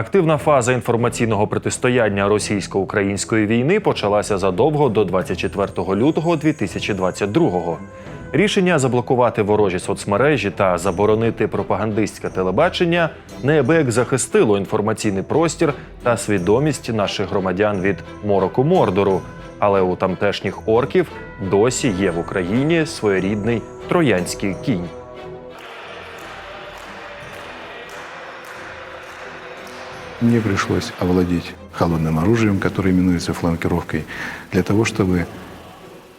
Активна фаза інформаційного протистояння російсько-української війни почалася задовго до 24 лютого 2022-го. Рішення заблокувати ворожі соцмережі та заборонити пропагандистське телебачення неабияк захистило інформаційний простір та свідомість наших громадян від мороку мордору. Але у тамтешніх орків досі є в Україні своєрідний троянський кінь. Мне пришлось овладеть холодным оружием, которое именуется фланкировкой, для того, чтобы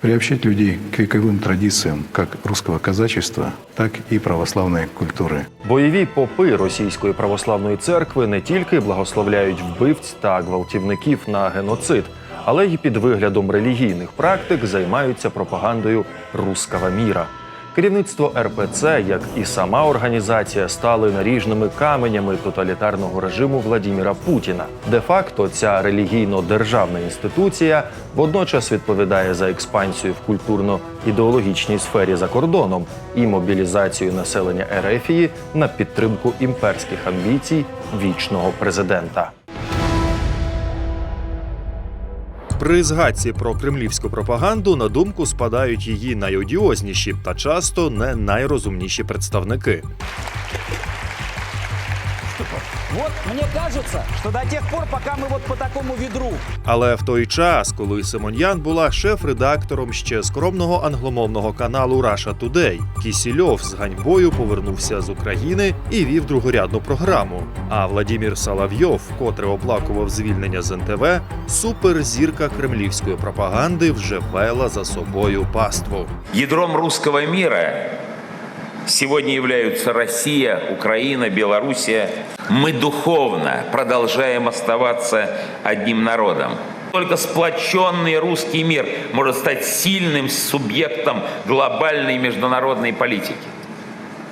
приобщить людей к вековым традициям как русского казачества, так и православной культуры. Бойові попи Російської православної церкви не тільки благословляють вбивць та гвалтівників на геноцид, але й під виглядом релігійних практик займаються пропагандою руского міра. Керівництво РПЦ, як і сама організація, стали наріжними каменями тоталітарного режиму Владіміра Путіна. Де-факто ця релігійно-державна інституція водночас відповідає за експансію в культурно-ідеологічній сфері за кордоном і мобілізацію населення Ерефії на підтримку імперських амбіцій вічного президента. При згадці про кремлівську пропаганду на думку спадають її найодіозніші та часто не найрозумніші представники. Вот мне кажется, что до тех пор, пока мы вот по такому ведру Але в той час, коли Симоньян була шеф-редактором ще скромного англомовного каналу Russia Today, Кісільов з ганьбою повернувся з України і вів другорядну програму. А Владімір Салавйов, котре оплакував звільнення з НТВ, суперзірка кремлівської пропаганди вже вела за собою паству. Ядром русского мира сегодня являются Россия, Украина, Белоруссия. Мы духовно продолжаем оставаться одним народом. Только сплоченный русский мир может стать сильным субъектом глобальной международной политики.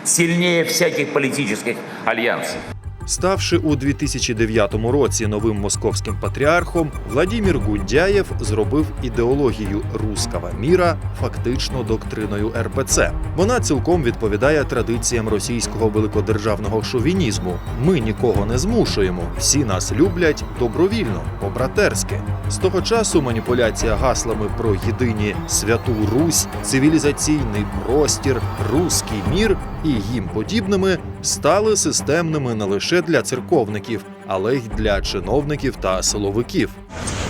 Сильнее всяких политических альянсов. Ставши у 2009 році новим московським патріархом, Владімір Гундяєв зробив ідеологію руского міра фактично доктриною РПЦ. Вона цілком відповідає традиціям російського великодержавного шовінізму. Ми нікого не змушуємо, всі нас люблять добровільно, по-братерськи. З того часу маніпуляція гаслами про єдині святу Русь, цивілізаційний простір, руський мір і їм подібними стали системними не лише для церковників, але й для чиновників та силовиків.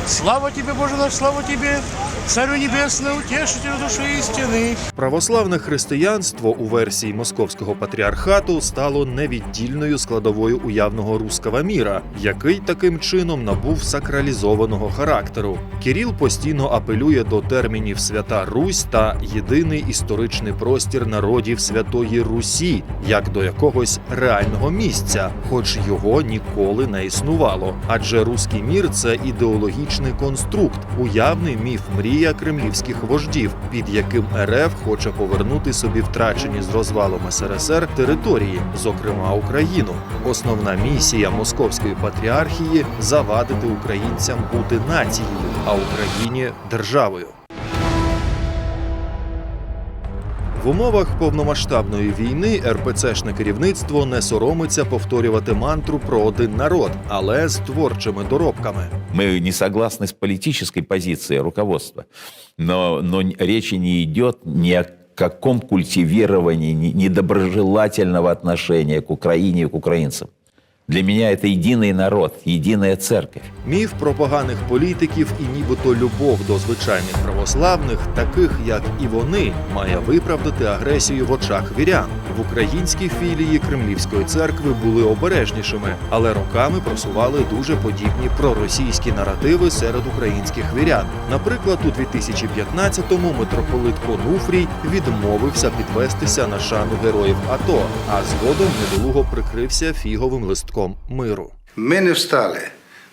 Слава тобі, Боже наш, слава тебе, Царю Небесный, утешителю души истины. Православне християнство у версії московського патріархату стало невіддільною складовою уявного руского міра, який таким чином набув сакралізованого характеру. Кіріл постійно апелює до термінів Свята Русь та єдиний історичний простір народів Святої Русі, як до якогось реального місця, хоч його ніколи не існувало. Адже руський мір це ідеологічний конструкт, уявний міф мрія кремлівських вождів, під яким РФ хоче повернути собі втрачені з розвалом СРСР території, зокрема Україну. Основна місія московської патріархії завадити українцям бути нацією, а Україні державою. В умовах повномасштабної війни РПЦшне керівництво не соромиться повторювати мантру про один народ, але з творчими доробками. Ми не согласны з політичною позицією руководства, но, но речі не йде ні о каком культивировании недоброжелательного отношения к Украине и к украинцам. Для меня это единый народ, единая церковь. Міф про поганих політиків і нібито любов до звичайних православних, таких як і вони, має виправдати агресію в очах вірян. В українській філії Кремлівської церкви були обережнішими, але роками просували дуже подібні проросійські наративи серед українських вірян. Наприклад, у 2015-му митрополит Онуфрій відмовився підвестися на шану героїв АТО, а згодом недолуго прикрився фіговим листком миру. Ми не встали,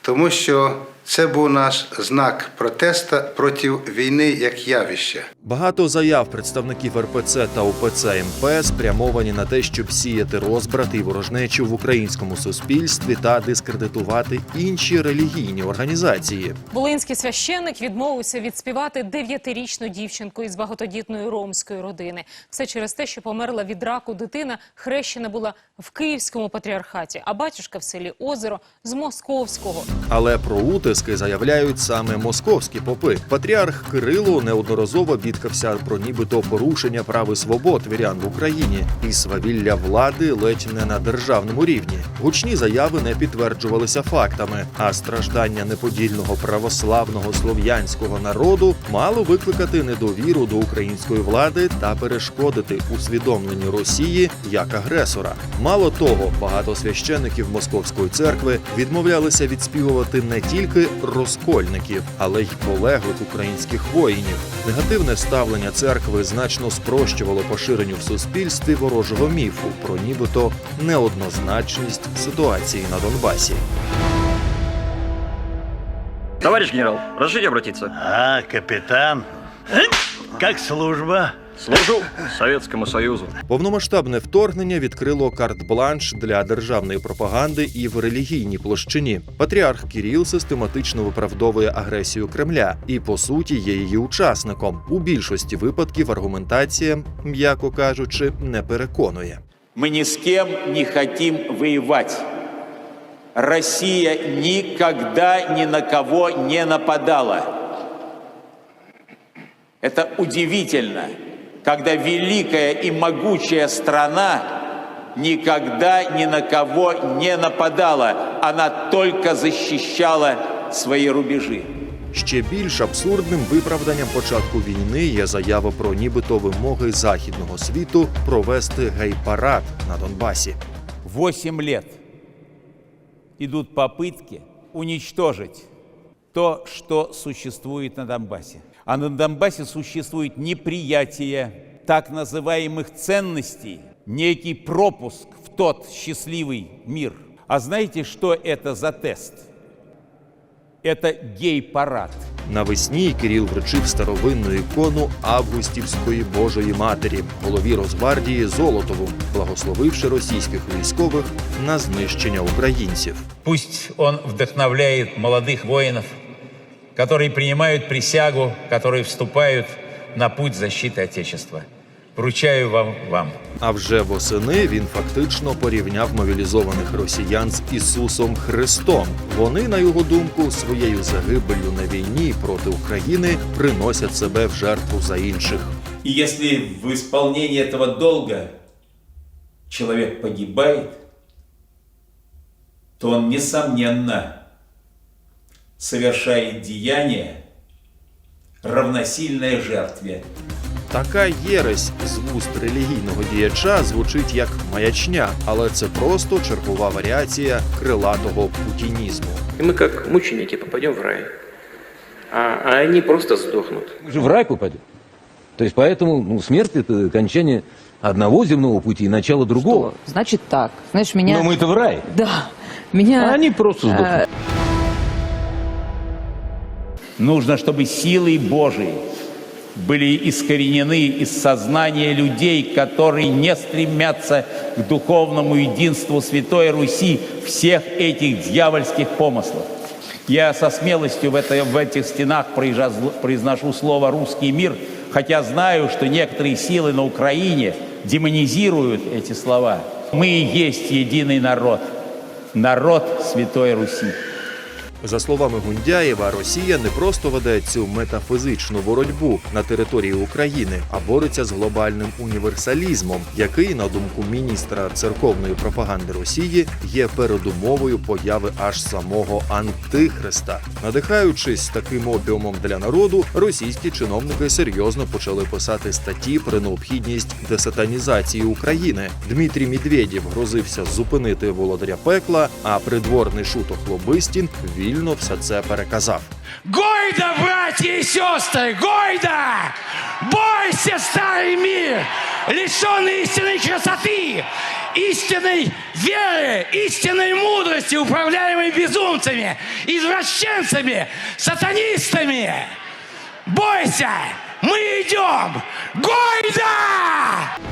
тому що Це був наш знак протесту проти війни як явища. Багато заяв представників РПЦ та УПЦ МП спрямовані на те, щоб сіяти розбрат і ворожнечу в українському суспільстві та дискредитувати інші релігійні організації. Волинський священник відмовився відспівати дев'ятирічну дівчинку із багатодітної ромської родини. Все через те, що померла від раку дитина, хрещена була в Київському патріархаті, а батюшка в селі Озеро з Московського. Але про утиски заявляють саме московські попи. Патріарх Кирило неодноразово бідкався про нібито порушення прав і свобод вірян в Україні і свавілля влади ледь не на державному рівні. Гучні заяви не підтверджувалися фактами, а страждання неподільного православного слов'янського народу мало викликати недовіру до української влади та перешкодити усвідомленню Росії як агресора. Мало того, багато священиків московської церкви відмовлялися відспівувати не тільки розкольників, але й полеглих українських воїнів. Негативне ставлення церкви значно спрощувало поширенню в суспільстві ворожого міфу про нібито неоднозначність ситуації на Донбасі. Товарищ генерал, разрешите обратиться? А, капитан. Как служба? Служу Советскому Союзу. Повномасштабне вторгнення відкрило карт-бланш для державної пропаганди і в релігійній площині. Патріарх Кіріл систематично виправдовує агресію Кремля і, по суті, є її учасником. У більшості випадків аргументація, м'яко кажучи, не переконує. Мы ни с кем не хотим воевать. Россия никогда ни на кого не нападала. Это удивительно, когда великая и могучая страна никогда ни на кого не нападала. Она только защищала свои рубежи. Ще більш абсурдним виправданням початку війни є заява про нібито вимоги західного світу провести гей-парад на Донбасі. Восемь лет идут попытки уничтожить то, что существует на Донбассе. А на Донбассе существует неприятие так называемых ценностей, некий пропуск в тот счастливый мир. А знаете, что это за тест? Это гей-парад. Навесні Кирил вручив старовинну ікону Августівської Божої Матері голові Росгвардії Золотову, благословивши російських військових на знищення українців. Пусть он вдохновляет молодых воинов, которые принимают присягу, которые вступают на путь защиты Отечества. Вручаю вам вам. А вже восени він фактично порівняв мобілізованих росіян з Ісусом Христом. Вони, на його думку, своєю загибелью на війні проти України приносять себе в жертву за інших. И если в исполнении этого долга человек погибает, то он, несомненно, совершает деяние, равносильное жертве. Така єресь з вуст релігійного діяча звучить як маячня, але це просто чергова варіація крилатого путінізму. И мы как мученики попадем в рай. А, а они просто сдохнут. Мы же в рай попадем. То есть поэтому ну, смерть это окончание одного земного пути и начало другого. Значить так. Знаєш, мене... Но мы-то в рай. Да. Меня... А они просто сдохнут. Нужно, чтобы силой Божией были искоренены из сознания людей, которые не стремятся к духовному единству Святой Руси всех этих дьявольских помыслов. Я со смелостью в, это, в этих стенах произношу слово «русский мир», хотя знаю, что некоторые силы на Украине демонизируют эти слова. Мы и есть единый народ, народ Святой Руси. За словами Гундяєва, Росія не просто веде цю метафізичну боротьбу на території України, а бореться з глобальним універсалізмом, який, на думку міністра церковної пропаганди Росії, є передумовою появи аж самого антихриста. Надихаючись таким опіумом для народу, російські чиновники серйозно почали писати статті про необхідність десатанізації України. Дмитрій Медведєв грозився зупинити володаря пекла, а придворний шуток Лобистін вів божевільно все це переказав. Гойда, братья и сестры, гойда! Бойся, старый мир, лишенный истинной красоты, истинной веры, истинной мудрости, управляемой безумцами, извращенцами, сатанистами. Бойся, мы идем! Гойда!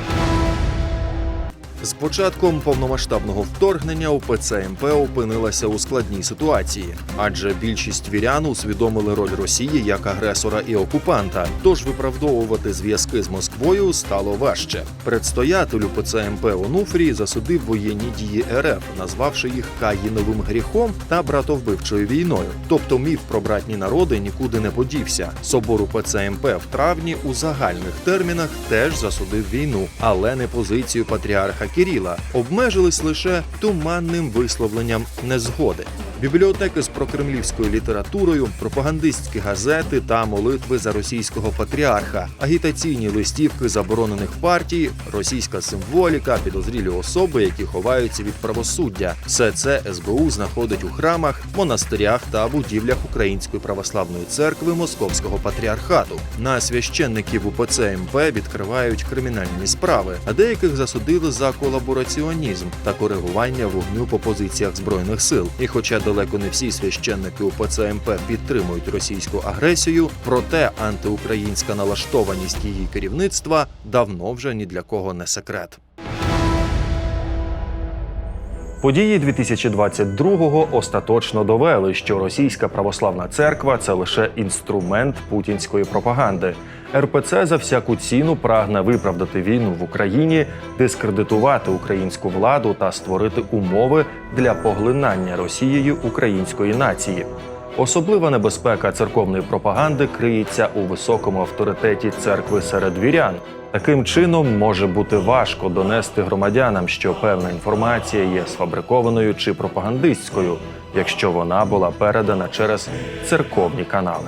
З початком повномасштабного вторгнення УПЦ МП опинилася у складній ситуації, адже більшість вірян усвідомили роль Росії як агресора і окупанта. Тож виправдовувати зв'язки з Москвою стало важче. Предстоятель УПЦ МП Онуфрій засудив воєнні дії РФ, назвавши їх Каїновим гріхом та братовбивчою війною. Тобто міф про братні народи нікуди не подівся. Собор УПЦ МП в травні у загальних термінах теж засудив війну, але не позицію патріарха Кіріла. Обмежились лише туманним висловленням незгоди. Бібліотеки з прокремлівською літературою, пропагандистські газети та молитви за російського патріарха, агітаційні листівки заборонених партій, російська символіка, підозрілі особи, які ховаються від правосуддя. Все це СБУ знаходить у храмах, монастирях та будівлях Української православної церкви Московського патріархату. На священників УПЦ МП відкривають кримінальні справи, а деяких засудили за колабораціонізм та коригування вогню по позиціях збройних сил. І хоча далеко не всі священники УПЦ МП підтримують російську агресію, проте антиукраїнська налаштованість її керівництва давно вже ні для кого не секрет. Події 2022-го остаточно довели, що російська православна церква це лише інструмент путінської пропаганди. РПЦ за всяку ціну прагне виправдати війну в Україні, дискредитувати українську владу та створити умови для поглинання Росією української нації. Особлива небезпека церковної пропаганди криється у високому авторитеті церкви серед вірян. Таким чином може бути важко донести громадянам, що певна інформація є сфабрикованою чи пропагандистською, якщо вона була передана через церковні канали.